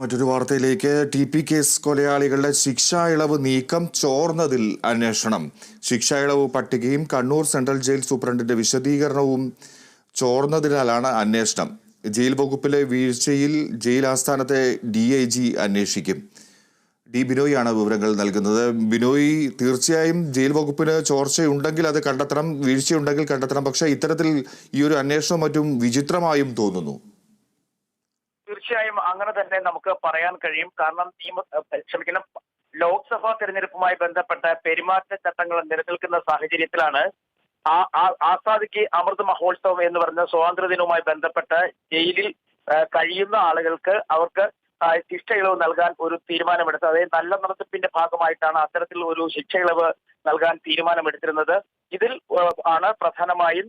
മറ്റൊരു വാർത്തയിലേക്ക്. T P case കൊലയാളികളുടെ ശിക്ഷാ ഇളവ് നീക്കം ചോർന്നതിൽ അന്വേഷണം. ശിക്ഷാ ഇളവ് പട്ടികയും കണ്ണൂർ സെൻട്രൽ ജയിൽ സൂപ്രണ്ടിന്റെ വിശദീകരണവും ചോർന്നതിനാലാണ് അന്വേഷണം. ജയിൽ വകുപ്പിലെ വീഴ്ചയിൽ ജയിൽ ആസ്ഥാനത്തെ ഡി ഐ ജി അന്വേഷിക്കും. ഡി ബിനോയാണ് വിവരങ്ങൾ നൽകുന്നത്. ബിനോയ് തീർച്ചയായും ജയിൽ വകുപ്പിന് ചോർച്ചയുണ്ടെങ്കിൽ അത് കണ്ടെത്തണം വീഴ്ചയുണ്ടെങ്കിൽ കണ്ടെത്തണം. പക്ഷേ ഇത്തരത്തിൽ ഈ ഒരു അന്വേഷണം മറ്റും വിചിത്രമായും തോന്നുന്നു. തീർച്ചയായും അങ്ങനെ തന്നെ നമുക്ക് പറയാൻ കഴിയും. കാരണം നിയമ ക്ഷമിക്കണം ലോക്സഭാ തെരഞ്ഞെടുപ്പുമായി ബന്ധപ്പെട്ട പെരുമാറ്റച്ചട്ടങ്ങൾ നിലനിൽക്കുന്ന സാഹചര്യത്തിലാണ് ആസാദിക്ക് അമൃത് മഹോത്സവം എന്ന് പറഞ്ഞ സ്വാതന്ത്ര്യദിനവുമായി ബന്ധപ്പെട്ട് ജയിലിൽ കഴിയുന്ന ആളുകൾക്ക് അവർക്ക് ശിക്ഷ ഇളവ് നൽകാൻ ഒരു തീരുമാനമെടുത്തത്. അതായത് നല്ല നടത്തിപ്പിന്റെ ഭാഗമായിട്ടാണ് അത്തരത്തിൽ ഒരു ശിക്ഷ ഇളവ് നൽകാൻ തീരുമാനമെടുത്തിരുന്നത്. ഇതിൽ ആണ് പ്രധാനമായും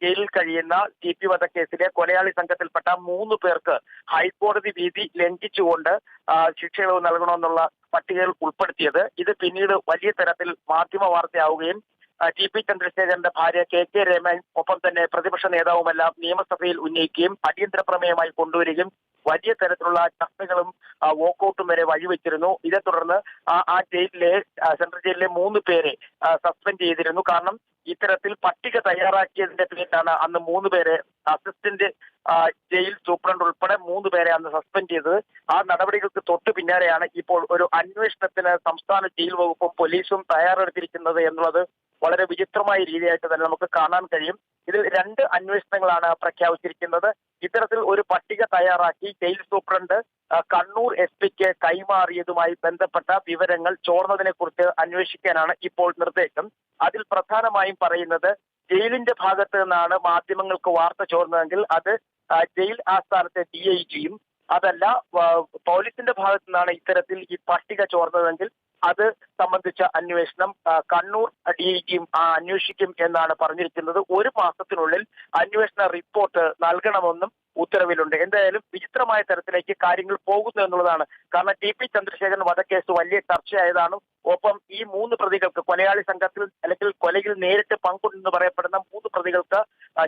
ജയിലിൽ കഴിയുന്ന ടി പി വധക്കേസിലെ കൊലയാളി സംഘത്തിൽപ്പെട്ട മൂന്ന് പേർക്ക് ഹൈക്കോടതി വിധി ലംഘിച്ചുകൊണ്ട് ആ, ശിക്ഷ ഇളവ് നൽകണമെന്നുള്ള പട്ടികയിൽ ഉൾപ്പെടുത്തിയത്. ഇത് പിന്നീട് വലിയ തരത്തിൽ മാധ്യമ വാർത്തയാവുകയും ടി പി ചന്ദ്രശേഖരന്റെ ഭാര്യ കെ കെ രമൻ ഒപ്പം തന്നെ പ്രതിപക്ഷ നേതാവുമെല്ലാം നിയമസഭയിൽ ഉന്നയിക്കുകയും അടിയന്തര പ്രമേയമായി കൊണ്ടുവരികയും വലിയ തരത്തിലുള്ള ചർച്ചകളും വോക്കൌട്ടും വരെ വഴിവെച്ചിരുന്നു. ഇതേ തുടർന്ന് ആ ജയിലിലെ സെൻട്രൽ ജയിലിലെ മൂന്ന് പേരെ സസ്പെൻഡ് ചെയ്തിരുന്നു. കാരണം ഇത്തരത്തിൽ പട്ടിക തയ്യാറാക്കിയതിന്റെ പേരിലാണ് അന്ന് മൂന്ന് പേരെ അസിസ്റ്റന്റ് ജയിൽ സൂപ്രണ്ട് ഉൾപ്പെടെ മൂന്ന് പേരെ അന്ന് സസ്പെൻഡ് ചെയ്തത്. ആ നടപടികൾക്ക് തൊട്ടു പിന്നാലെയാണ് ഇപ്പോൾ ഒരു അന്വേഷണത്തിന് സംസ്ഥാന ജയിൽ വകുപ്പും പോലീസും തയ്യാറെടുത്തിരിക്കുന്നത് എന്നുള്ളത് വളരെ വിചിത്രമായ രീതിയായിട്ട് തന്നെ നമുക്ക് കാണാൻ കഴിയും. ഇതിൽ രണ്ട് അന്വേഷണങ്ങളാണ് പ്രഖ്യാപിച്ചിരിക്കുന്നത്. ഇത്തരത്തിൽ ഒരു പട്ടിക തയ്യാറാക്കി ജയിൽ സൂപ്രണ്ട് കണ്ണൂർ എസ് പിക്ക് കൈമാറിയതുമായി ബന്ധപ്പെട്ട വിവരങ്ങൾ ചോർന്നതിനെ കുറിച്ച് അന്വേഷിക്കാനാണ് ഇപ്പോൾ നിർദ്ദേശം. അതിൽ പ്രധാനമായും പറയുന്നത് ജയിലിന്റെ ഭാഗത്ത് നിന്നാണ് മാധ്യമങ്ങൾക്ക് വാർത്ത ചോർന്നതെങ്കിൽ അത് ജയിൽ ആസ്ഥാനത്തെ ഡി ഐ ജിയും അതല്ല പോലീസിന്റെ ഭാഗത്തു നിന്നാണ് ഇത്തരത്തിൽ ഈ പട്ടിക ചോർന്നതെങ്കിൽ അത് സംബന്ധിച്ച അന്വേഷണം കണ്ണൂർ ഡി ഐ ജിയും അന്വേഷിക്കും എന്നാണ് പറഞ്ഞിരിക്കുന്നത്. ഒരു മാസത്തിനുള്ളിൽ അന്വേഷണ റിപ്പോർട്ട് നൽകണമെന്നും ഉത്തരവിലുണ്ട്. എന്തായാലും വിചിത്രമായ തരത്തിലേക്ക് കാര്യങ്ങൾ പോകുന്നു എന്നുള്ളതാണ്. കാരണം ടി പി ചന്ദ്രശേഖരൻ വധക്കേസ് വലിയ ചർച്ചയായതാണ്. ഒപ്പം ഈ മൂന്ന് പ്രതികൾക്ക് കൊലയാളി സംഘത്തിൽ അല്ലെങ്കിൽ കൊലയിൽ നേരിട്ട് പങ്കുണ്ടെന്ന് പറയപ്പെടുന്ന മൂന്ന് പ്രതികൾക്ക്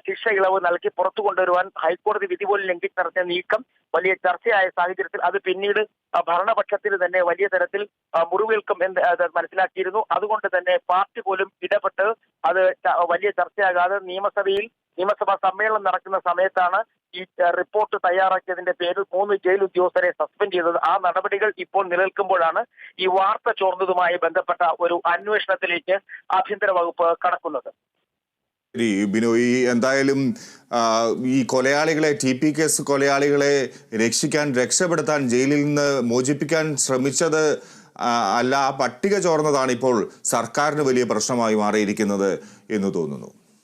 ശിക്ഷ ഇളവ് നൽകി പുറത്തു കൊണ്ടുവരുവാൻ ഹൈക്കോടതി വിധി പോലും ലംഘിച്ച് നടത്തിയ നീക്കം വലിയ ചർച്ചയായ സാഹചര്യത്തിൽ അത് പിന്നീട് ഭരണപക്ഷത്തിന് തന്നെ വലിയ തരത്തിൽ മുറിവേൽക്കും എന്ന് മനസ്സിലാക്കിയിരുന്നു. അതുകൊണ്ട് തന്നെ പാർട്ടി പോലും ഇടപെട്ട് അത് വലിയ ചർച്ചയാകാതെ നിയമസഭയിൽ നിയമസഭാ സമ്മേളനം നടക്കുന്ന സമയത്താണ് ഈ റിപ്പോർട്ട് തയ്യാറാക്കിയതിന്റെ പേരിൽ മൂന്ന് ജയിൽ ഉദ്യോഗസ്ഥരെ സസ്പെൻഡ് ചെയ്തത്. ആ നടപടികൾ ഇപ്പോൾ നിലനിൽക്കുമ്പോഴാണ് ഈ വാർത്ത ചോർന്നതുമായി ബന്ധപ്പെട്ട ഒരു അന്വേഷണത്തിലേക്ക് ആഭ്യന്തര വകുപ്പ് കടക്കുന്നത്. ശരി ബിനോയ് എന്തായാലും ഈ കൊലയാളികളെ ടി പി കേസ് കൊലയാളികളെ രക്ഷിക്കാൻ രക്ഷപ്പെടുത്താൻ ജയിലിൽ നിന്ന് മോചിപ്പിക്കാൻ ശ്രമിച്ചത് അല്ല ആ പട്ടിക ചോർന്നതാണ് ഇപ്പോൾ സർക്കാരിന് വലിയ പ്രശ്നമായി മാറിയിരിക്കുന്നത് എന്ന് തോന്നുന്നു.